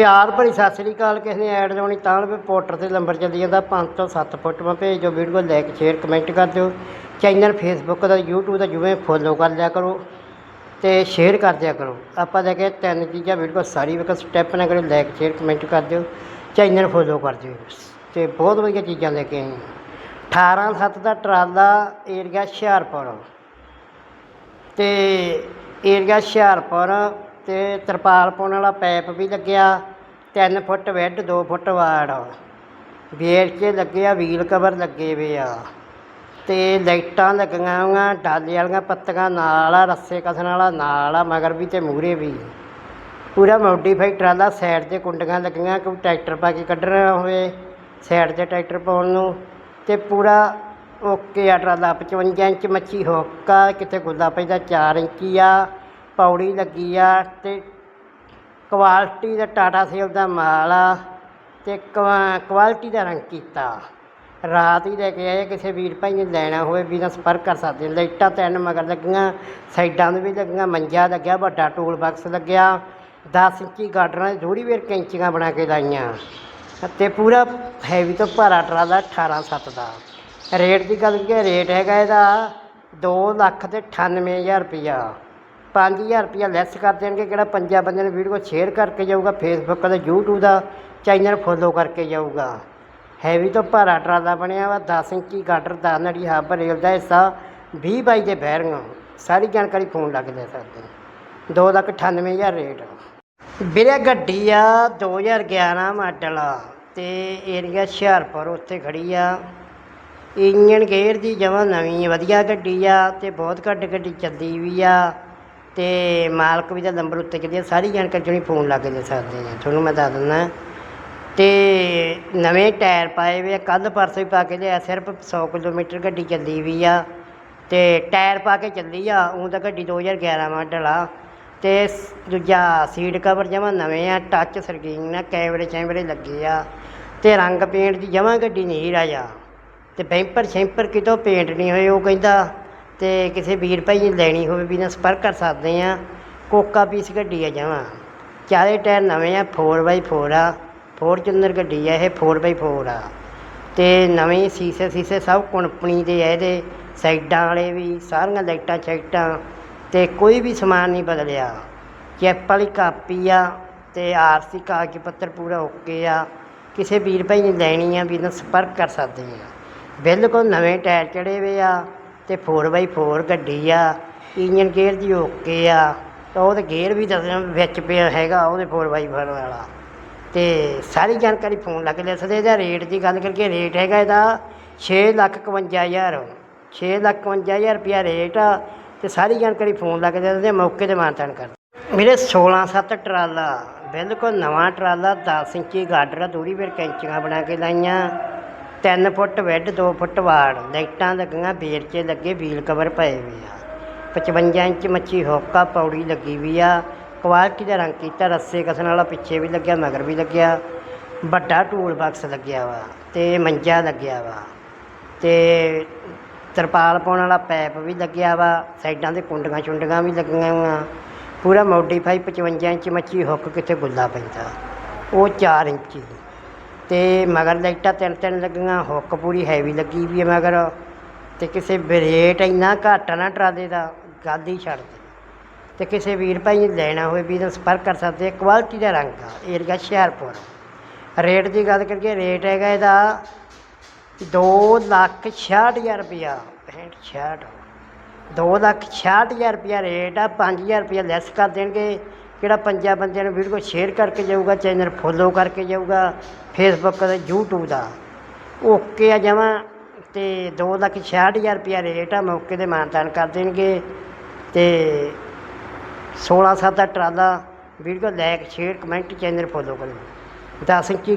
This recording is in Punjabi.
ਪਿਆਰ ਭਰੀ ਸਤਿ ਸ੍ਰੀ ਅਕਾਲ, ਕਿਸੇ ਨੇ ਐਡ ਲਾਉਣੀ ਤਾਂ ਵੀ ਪੋਰਟਰ ਤੇ ਨੰਬਰ ਚੱਲੀ ਜਾਂਦਾ 5 ਤੋਂ 7 ਫੁੱਟ ਮੈਂ ਭੇਜ ਦਿਓ ਵੀਡੀਓ ਲਾਈਕ ਸ਼ੇਅਰ ਕਮੈਂਟ ਕਰ ਦਿਓ। ਚੈਨਲ ਫੇਸਬੁੱਕ ਦਾ, YouTube ਦਾ ਜਿਵੇਂ ਫੋਲੋ ਕਰ ਲਿਆ ਕਰੋ ਤੇ ਸ਼ੇਅਰ ਕਰ ਦਿਆ ਕਰੋ। ਆਪਾਂ ਲੈ ਕੇ ਤਿੰਨ ਚੀਜ਼ਾਂ ਵੀਡੀਓ ਸਾਰੀ ਵੇਖੋ ਸਟੈਪ ਨਾ ਕਰੋ ਲਾਈਕ ਸ਼ੇਅਰ ਕਮੈਂਟ ਕਰ ਦਿਓ ਚੈਨਲ ਫੋਲੋ ਕਰ ਦਿਓ। ਤੇ ਬਹੁਤ ਵਧੀਆ ਚੀਜ਼ਾਂ ਲੈ ਕੇ ਆਏ। ਹਾਂ 18 7 ਦਾ ਟਰਾਲਾ ਏਰੀਆ ਹੁਸ਼ਿਆਰਪੁਰ। ਤੇ ਏਰੀਆ ਹੁਸ਼ਿਆਰਪੁਰ ਤੇ ਤਰਪਾਲ ਪਾਉਣ ਵਾਲਾ ਪੈਪ ਵੀ ਲੱਗਿਆ। 3 ਫੁੱਟ ਵੈੱਡ 2 ਫੁੱਟ ਵਾੜ। ਬੇਰ 'ਚ ਲੱਗੇ ਆ ਵੀਲ ਕਵਰ ਲੱਗੇ ਵੇ ਆ। ਤੇ ਲਾਈਟਾਂ ਲੱਗੀਆਂ ਹੋਈਆਂ, ਡਾਲੇ ਵਾਲੀਆਂ ਪੱਤੀਆਂ ਨਾਲ ਆ, ਰੱਸੇ ਕਸਣ ਵਾਲਾ ਨਾਲ ਆ, ਮਗਰ ਵੀ ਤੇ ਮੂਹਰੇ ਵੀ। ਪੂਰਾ ਮੋਡੀਫਾਈ ਟਰਾਲਾ ਸਾਈਡ ਤੇ ਕੁੰਡੀਆਂ ਲੱਗੀਆਂ, ਕੋਈ ਟਰੈਕਟਰ ਪਾ ਕੇ ਕੱਢਣਾ ਹੋਵੇ ਸਾਈਡ ਤੇ ਟਰੈਕਟਰ ਪਾਉਣ ਨੂੰ। ਤੇ ਪੂਰਾ ਓਕੇ ਆ ਟਰਾਲਾ 55 ਇੰਚ ਮੱਛੀ ਹੋਕਾ, ਕਿਤੇ ਗੁੱਲਾ ਪੈਂਦਾ 4 ਇੰਚੀ ਆ, ਪੌੜੀ ਲੱਗੀ ਆ, ਤੇ ਕੁਆਲਿਟੀ ਦਾ ਟਾਟਾ ਸੇਲ ਦਾ ਮਾਲ ਆ ਅਤੇ ਕੁਆ- ਕੁਆਲਿਟੀ ਦਾ ਰੰਗ ਕੀਤਾ। ਰਾਤ ਹੀ ਲੈ ਕੇ ਆਏ ਕਿਸੇ ਵੀਰ ਭਾਈ ਨੇ ਲੈਣਾ ਹੋਵੇ ਵੀ ਨਾਲ ਸੰਪਰਕ ਕਰ ਸਕਦੇ ਹੋ। ਲਾਈਟਾਂ ਤਿੰਨ ਮਗਰ ਲੱਗੀਆਂ, ਸਾਈਡਾਂ ਨੂੰ ਵੀ ਲੱਗੀਆਂ, ਮੰਜਾ ਲੱਗਿਆ, ਵੱਡਾ ਟੂਲ ਬਾਕਸ ਲੱਗਿਆ। 10 ਇੰਚੀ ਗਾਡਰਾਂ ਥੋੜੀ ਵੇਰ ਕੈਂਚੀਆਂ ਬਣਾ ਕੇ ਲਾਈਆਂ। ਅਤੇ ਪੂਰਾ ਹੈਵੀ ਤੋਂ ਭਾਰਾ ਟਰਾਲਾ 18 ਸੱਤ ਦਾ। ਰੇਟ ਦੀ ਗੱਲ ਕੀ ਰੇਟ ਹੈਗਾ ਇਹਦਾ 2 ਲੱਖ ਤੇ 98000 ਰੁਪਈਆ 5000 ਰੁਪਈਆ ਲੈਸ ਕਰ ਦੇਣਗੇ, ਕਿਹੜਾ ਪੰਜਾਂ ਬੰਦਿਆਂ ਨੇ ਵੀਡੀਓ ਸ਼ੇਅਰ ਕਰਕੇ ਜਾਊਗਾ ਫੇਸਬੁੱਕ ਦਾ YouTube ਦਾ ਚੈਨਲ ਫੋਲੋ ਕਰਕੇ ਜਾਊਗਾ। ਹੈਵੀ ਤੋਂ ਭਾਰਾ ਟਰਾਲਾ ਬਣਿਆ ਵਾ 10 ਇੰਚੀ ਗਾਡਰ ਦਾ ਨੜੀ ਹੱਬ ਰੇਲ ਦਾ ਹਿੱਸਾ 20 ਬਾਈ ਦੇ ਬੈਰਿੰਗ ਸਾਰੀ ਜਾਣਕਾਰੀ ਫੋਨ ਲੱਗ ਲੈ ਸਕਦੇ ਦੋ ਲੱਖ 98000 ਰੇਟ ਵੀਰੇ ਗੱਡੀ ਆ 2011 ਮਾਡਲ ਆ, ਤੇ ਏਰੀਆ ਹੁਸ਼ਿਆਰਪੁਰ ਉੱਥੇ ਖੜੀ ਆ। ਇੰਜਨ ਗੇਅਰ ਦੀ ਜਮਾਂ ਨਵੀਂ ਵਧੀਆ ਗੱਡੀ ਆ, ਤੇ ਬਹੁਤ ਘੱਟ ਗੱਡੀ ਚੱਲਦੀ ਵੀ ਆ। ਤੇ ਮਾਲਕ ਵੀ ਦਾ ਨੰਬਰ ਉੱਤੇ ਚੱਲੀ ਆ, ਸਾਰੀ ਜਾਣਕਾਰੀ ਜਿਹੜੀ ਫੋਨ ਲਾ ਕੇ ਦੇ ਸਕਦੇ ਆ। ਤੁਹਾਨੂੰ ਮੈਂ ਦੱਸ ਦਿੰਦਾ। ਤੇ ਨਵੇਂ ਟਾਇਰ ਪਾਏ ਵੇ ਆ ਕੱਲ ਪਰਸੋਂ ਹੀ ਪਾ ਕੇ ਲਿਆ, ਸਿਰਫ 100 ਕਿਲੋਮੀਟਰ ਗੱਡੀ ਚੱਲੀ ਵੀ ਆ। ਤੇ ਟਾਇਰ ਪਾ ਕੇ ਚੱਲੀ ਆ ਉਹ ਤਾਂ ਗੱਡੀ 2011 ਮਾਡਲ ਆ ਤੇ ਦੂਜਾ ਸੀਟ ਕਵਰ ਜਮਾਂ ਨਵੇਂ ਆ ਟੱਚ ਸਕਰੀਨ ਆ, ਕੈਮਰੇ ਚੈਮਰੇ ਲੱਗੇ ਆ। ਤੇ ਰੰਗ ਪੇਂਟ ਦੀ ਜਮਾਂ ਗੱਡੀ ਨਹੀਂ ਰਾਜਾ ਤੇ ਬੈਂਪਰ ਸ਼ੈਂਪਰ ਕਿਤੋਂ ਪੇਂਟ ਨਹੀਂ ਹੋਏ, ਉਹ ਕਹਿੰਦਾ ਅਤੇ ਕਿਸੇ ਵੀਰ ਭਾਈ ਨੇ ਲੈਣੀ ਹੋਵੇ ਵੀ ਨਾਲ ਸੰਪਰਕ ਕਰ ਸਕਦੇ ਹਾਂ। ਕੋਕਾ ਪੀਸ ਗੱਡੀ ਆ ਜਮਾਂ। ਚਾਰੇ ਟਾਇਰ ਨਵੇਂ ਆ 4x4 ਆ। ਫੋਰਚੂਨਰ ਗੱਡੀ ਆ ਇਹ 4x4 ਆ। ਅਤੇ ਨਵੇਂ ਸੀਸੇ ਸੀਸੇ ਸਭ ਕੰਪਨੀ ਦੇ ਆ ਇਹਦੇ। ਸਾਈਡਾਂ ਵਾਲੇ ਵੀ, ਸਾਰੀਆਂ ਲਾਈਟਾਂ, ਚਾਈਟਾਂ। ਅਤੇ ਕੋਈ ਵੀ ਸਮਾਨ ਨਹੀਂ ਬਦਲਿਆ। ਚੈਪ ਵਾਲੀ ਕਾਪੀ ਆ ਤੇ ਆਰਸੀ ਕਾਗਜ਼ ਪੱਤਰ ਪੂਰਾ ਓਕੇ ਆ। ਕਿਸੇ ਵੀਰ ਭਾਈ ਨੇ ਲੈਣੀ ਆ ਵੀ ਨਾਲ ਸੰਪਰਕ ਕਰ ਸਕਦੇ ਆ ਬਿਲਕੁਲ ਨਵੇਂ ਟਾਇਰ ਚੜੇ ਹੋਏ ਆ। ਤੇ 4x4 ਗੱਡੀ ਆ, ਇੰਜਨ ਗੇਅਰ ਦੀ ਓਕੇ ਆ, ਤਾਂ ਉਹਦੇ ਗੇਅਰ ਵੀ ਦੱਸਣਾ ਵਿੱਚ ਪਿਆ ਹੈਗਾ, ਉਹਦੇ 4x4 ਵਾਲਾ। ਤੇ ਸਾਰੀ ਜਾਣਕਾਰੀ ਫੋਨ ਲੱਗ ਲੈ ਸਕਦੇ ਇਹਦਾ ਰੇਟ ਦੀ ਗੱਲ ਕਰਕੇ ਰੇਟ ਹੈਗਾ ਇਹਦਾ 6 ਲੱਖ 51000 6 ਲੱਖ 51000 ਰੁਪਿਆ ਰੇਟ ਆ, ਤੇ ਸਾਰੀ ਜਾਣਕਾਰੀ ਫੋਨ ਲੱਗ ਜਾਂਦੇ ਮੌਕੇ ਤੇ ਮਾਨਤਾਨ ਕਰ ਮੇਰੇ 16 7 ਟਰਾਲਾ, ਬਿਲਕੁਲ ਨਵਾਂ ਟਰਾਲਾ 10 ਇੰਚੀ ਗਾਡਰ ਆ, ਦੂਰੀ ਫਿਰ ਕੈਂਚੀਆਂ ਬਣਾ ਕੇ ਲਾਈਆਂ। ਤਿੰਨ ਫੁੱਟ ਵੈੱਡ ਦੋ ਫੁੱਟ ਵਾੜ ਲਾਈਟਾਂ ਲੱਗੀਆਂ ਬੇਰ ਲੱਗੇ, ਵੀਲ ਕਵਰ ਪਏ ਵੀ ਆ। 55 ਇੰਚ ਮੱਛੀ ਹੋਕਾ ਪੌੜੀ ਲੱਗੀ ਵੀ ਆ। ਕੁਆਲਿਟੀ ਦਾ ਰੰਗ ਕੀਤਾ, ਰੱਸੇ ਕਸਣ ਵਾਲਾ ਪਿੱਛੇ ਵੀ ਲੱਗਿਆ, ਮਗਰ ਵੀ ਲੱਗਿਆ। ਵੱਡਾ ਟੂਲ ਬਾਕਸ ਲੱਗਿਆ ਵਾ ਤੇ ਮੰਜਾ ਲੱਗਿਆ ਵਾ ਤੇ ਤਰਪਾਲ ਪਾਉਣ ਵਾਲਾ ਪੈਪ ਵੀ ਲੱਗਿਆ ਵਾ, ਸਾਈਡਾਂ ਤੇ ਕੁੰਡੀਆਂ ਚੁੰਡੀਆਂ ਵੀ ਲੱਗੀਆਂ ਵਾ ਪੂਰਾ ਮੋਡੀਫਾਈ 55 ਇੰਚ ਮੱਛੀ ਹੁੱਕ ਕਿੱਥੇ ਗੁੱਲਾ ਪੈਂਦਾ। ਉਹ 4 ਇੰਚੀ। ਅਤੇ ਮਗਰ ਲਾਈਟਾਂ ਤਿੰਨ ਤਿੰਨ ਲੱਗੀਆਂ, ਹੁੱਕ ਪੂਰੀ ਹੈਵੀ ਲੱਗੀ ਵੀ ਹੈ ਮਗਰ। ਅਤੇ ਕਿਸੇ ਰੇਟ ਇੰਨਾ ਘੱਟ ਆ ਨਾ ਟਰਾਲੇ ਦਾ, ਗੱਲ ਹੀ ਛੱਡ ਦੇ। ਤੇ ਕਿਸੇ ਵੀਰ ਭਾਈ ਨੇ ਲੈਣਾ ਹੋਵੇ ਵੀ ਤਾਂ ਸੰਪਰਕ ਕਰ ਸਕਦੇ ਕੁਆਲਿਟੀ ਦਾ ਰੰਗ ਆ ਏਰੀਆ ਹੁਸ਼ਿਆਰਪੁਰ। ਰੇਟ ਦੀ ਗੱਲ ਕਰੀਏ, ਰੇਟ ਹੈਗਾ ਇਹਦਾ ਦੋ ਲੱਖ ਛਿਆਹਠ ਹਜ਼ਾਰ ਰੁਪਇਆ ਪੈਂਹਠ ਛਿਆਹਠ। ਦੋ ਲੱਖ ਛਿਆਹਠ ਹਜ਼ਾਰ ਰੁਪਇਆ ਰੇਟ ਆ, ਪੰਜ ਹਜ਼ਾਰ ਰੁਪਇਆ ਲੈਸ ਕਰ ਦੇਣਗੇ। ਕਿਹੜਾ ਪੰਜਾਂ ਬੰਦਿਆਂ ਨੂੰ ਵੀਡੀਓ ਸ਼ੇਅਰ ਕਰਕੇ ਜਾਊਗਾ, ਚੈਨਲ ਫੋਲੋ ਕਰਕੇ ਜਾਊਗਾ ਫੇਸਬੁੱਕ ਦਾ YouTube ਦਾ। ਓਕੇ ਆ ਜਾਵਾਂ ਤੇ ਦੋ ਲੱਖ ਛਿਆਹਠ ਹਜ਼ਾਰ ਰੁਪਇਆ ਰੇਟ ਆ, ਮੌਕੇ ਤੇ ਮਾਨਤਾਨ ਕਰ ਦੇਣਗੇ। ਤੇ 16 ਸੱਤ ਦਾ ਟਰਾਲਾ video like share comment channel follow ਕਰੋ। 10 ਇੰਚੀ